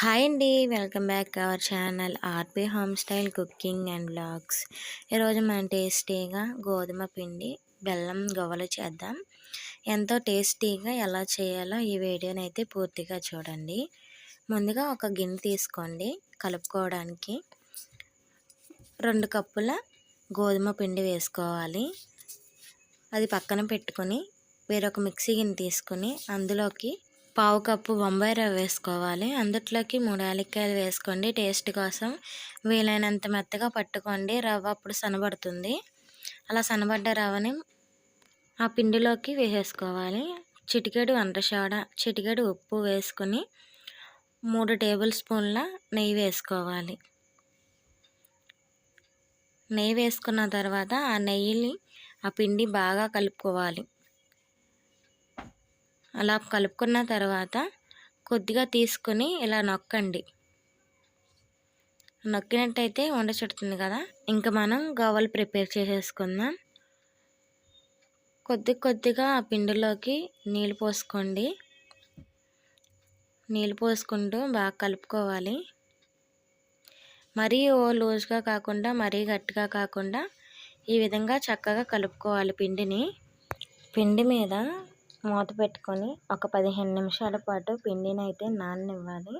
Hi అండి. Welcome back our channel RP home style cooking and blogs ఈరోజు మనం టేస్టీగా గోధుమ పిండి బెల్లం గవ్వలు చేద్దాం. ఎంతో టేస్టీగా ఎలా చేయాలో ఈ వీడియోని అయితే పూర్తిగా చూడండి. ముందుగా ఒక గిన్నె తీసుకోండి. కలుపుకోవడానికి రెండు కప్పుల గోధుమ పిండి వేసుకోవాలి. అది పక్కన పెట్టుకొని వేరొక మిక్సీ గిన్నె తీసుకొని అందులోకి పావు కప్పు బొంబాయి రవ్వ వేసుకోవాలి. అందుట్లోకి మూడు యాలక్కాయలు వేసుకోండి. టేస్ట్ కోసం వీలైనంత మెత్తగా పట్టుకోండి. రవ్వ అప్పుడు సనబడుతుంది. అలా సనబడ్డ రవ్వని ఆ పిండిలోకి వేసేసుకోవాలి. చిటికెడు వంట చిటికెడు ఉప్పు వేసుకొని మూడు టేబుల్ స్పూన్ల నెయ్యి వేసుకోవాలి. నెయ్యి వేసుకున్న తర్వాత ఆ నెయ్యిని ఆ పిండి బాగా కలుపుకోవాలి. అలా కలుపుకున్న తర్వాత కొద్దిగా తీసుకొని ఇలా నొక్కండి. నొక్కినట్టయితే వండ చుడుతుంది కదా? ఇంకా మనం గవ్వలు ప్రిపేర్ చేసేసుకుందాం. కొద్ది కొద్దిగా ఆ పిండిలోకి నీళ్ళు పోసుకోండి. నీళ్ళు పోసుకుంటూ బాగా కలుపుకోవాలి. మరీ ఓ లూజ్గా కాకుండా మరీ గట్టిగా కాకుండా ఈ విధంగా చక్కగా కలుపుకోవాలి పిండిని. పిండి మీద మూత పెట్టుకొని ఒక పదిహేను నిమిషాల పాటు పిండిని అయితే నాననివ్వాలి.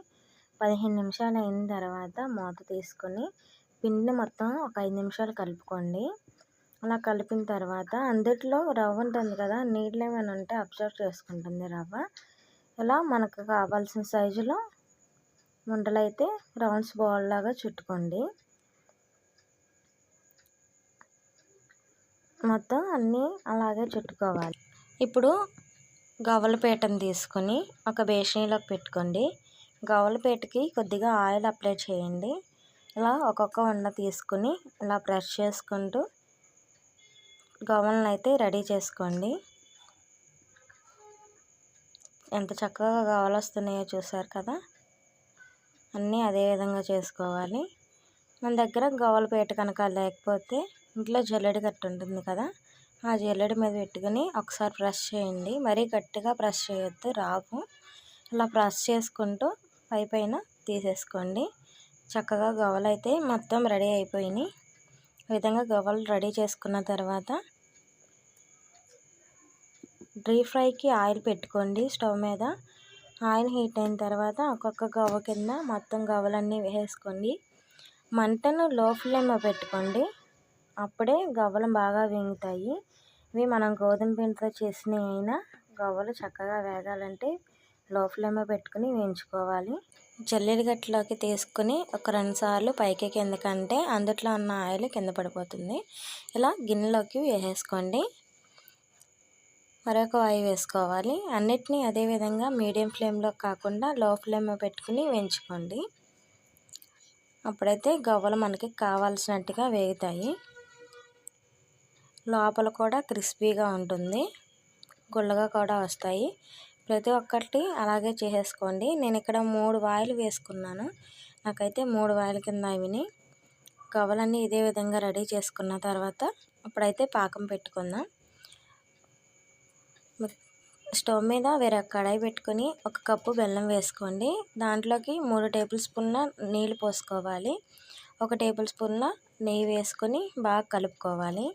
పదిహేను నిమిషాలు అయిన తర్వాత మూత తీసుకొని పిండిని మొత్తం ఒక ఐదు నిమిషాలు కలుపుకోండి. అలా కలిపిన తర్వాత అందుట్లో రవ్వ ఉంటుంది కదా నీళ్ళు ఏమైనా ఉంటే అబ్జర్వ్ చేసుకుంటుంది రవ్వ. ఇలా మనకు కావాల్సిన సైజులో ఉండలు అయితే రౌండ్స్ బాల్ లాగా చుట్టుకోండి. మొత్తం అన్నీ అలాగే చుట్టుకోవాలి. ఇప్పుడు గవ్వలపేటను తీసుకొని ఒక బేషన్లోకి పెట్టుకోండి. గవ్వలపేటకి కొద్దిగా ఆయిల్ అప్లై చేయండి. ఇలా ఒక్కొక్క వండ తీసుకుని ఇలా బ్రష్ చేసుకుంటూ గవ్వలను అయితే రెడీ చేసుకోండి. ఎంత చక్కగా గవ్వలు వస్తున్నాయో చూసారు కదా? అన్నీ అదే విధంగా చేసుకోవాలి. మన దగ్గర గవ్వలపేట కనుక లేకపోతే ఇంట్లో జల్లెడ కట్టు ఉంటుంది కదా? ఆ జల్లెడ మీద పెట్టుకుని ఒకసారి ప్రెస్ చేయండి. మరీ గట్టిగా ప్రెస్ చేయొద్దు రావు అలా ప్రెస్ చేసుకుంటూ పై పైన తీసేసుకోండి. చక్కగా గవ్వలు అయితే మొత్తం రెడీ అయిపోయినాయి. ఈ విధంగా గవ్వలు రెడీ చేసుకున్న తర్వాత డీప్ ఫ్రైకి ఆయిల్ పెట్టుకోండి స్టవ్ మీద. ఆయిల్ హీట్ అయిన తర్వాత ఒక్కొక్క గవ్వ కింద మొత్తం గవ్వలన్నీ వేసుకోండి మంటను లో ఫ్లేమ్లో పెట్టుకోండి. అప్పుడే గవ్వలు బాగా వేగుతాయి. ఇవి మనం గోధుమ పిండితో చేసినవి అయినా గవ్వలు చక్కగా వేగాలంటే లో ఫ్లేమ్లో పెట్టుకుని వేయించుకోవాలి. జల్లెడ గట్లోకి తీసుకుని ఒక రెండు సార్లు పైకి కిందకంటే అందుట్లో ఉన్న ఆయిల్ కింద పడిపోతుంది. ఇలా గిన్నెలోకి వేసేసుకోండి. మరొక ఆయిల్ వేసుకోవాలి. అన్నిటినీ అదేవిధంగా మీడియం ఫ్లేమ్లో కాకుండా లో ఫ్లేమ్లో పెట్టుకుని వేయించుకోండి. అప్పుడైతే గవ్వలు మనకి కావాల్సినట్టుగా వేగుతాయి. లోపల కూడా క్రిస్పీగా ఉంటుంది. గుల్లగా కూడా వస్తాయి. ప్రతి ఒక్కటి అలాగే చేసేసుకోండి. నేను ఇక్కడ మూడు వాయిలు వేసుకున్నాను. నాకైతే మూడు వాయిల కింద అవిని. కవలన్నీ ఇదే విధంగా రెడీ చేసుకున్న తర్వాత అప్పుడైతే పాకం పెట్టుకుందాం. స్టవ్ మీద వేరే కడాయి పెట్టుకొని ఒక కప్పు బెల్లం వేసుకోండి. దాంట్లోకి మూడు టేబుల్ స్పూన్ల నీళ్ళు పోసుకోవాలి. ఒక టేబుల్ స్పూన్ల నెయ్యి వేసుకొని బాగా కలుపుకోవాలి.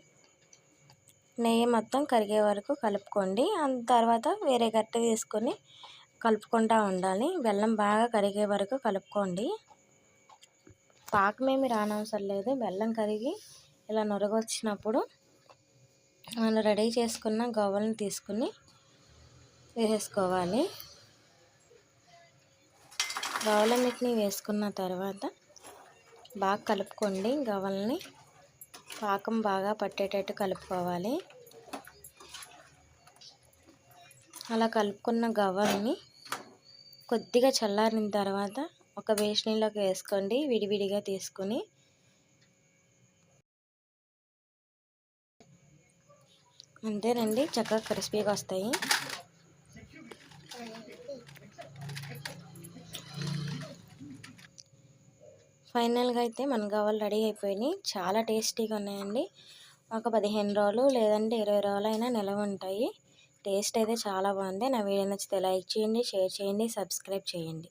నెయ్యి మొత్తం కరిగే వరకు కలుపుకోండి. తర్వాత వేరే గట్టె తీసుకొని కలుపుకుంటూ ఉండాలి. బెల్లం బాగా కరిగే వరకు కలుపుకోండి. పాకమేమి రానవసరం లేదు. బెల్లం కరిగి ఇలా నొరగొచ్చినప్పుడు మనం రెడీ చేసుకున్న గవ్వలను తీసుకుని వేసేసుకోవాలి. గవ్వలన్నిటిని వేసుకున్న తర్వాత బాగా కలుపుకోండి గవ్వల్ని. పాకం బాగా పట్టేటట్టు కలుపుకోవాలి. అలా కలుపుకున్న గవ్వల్ని కొద్దిగా చల్లారిన తర్వాత ఒక బేషనీలోకి వేసుకోండి విడివిడిగా తీసుకొని. అంతేనండి చక్కగా క్రిస్పీగా వస్తాయి. ఫైనల్గా అయితే మన గవ్వలు రెడీ అయిపోయినాయి. చాలా టేస్టీగా ఉన్నాయండి. ఒక పదిహేను రోజులు లేదంటే ఇరవై రోజులు అయినా నిలవ ఉంటాయి. టేస్ట్ అయితే చాలా బాగుంది. నా వీడియో నచ్చితే లైక్ చేయండి షేర్ చేయండి సబ్స్క్రైబ్ చేయండి.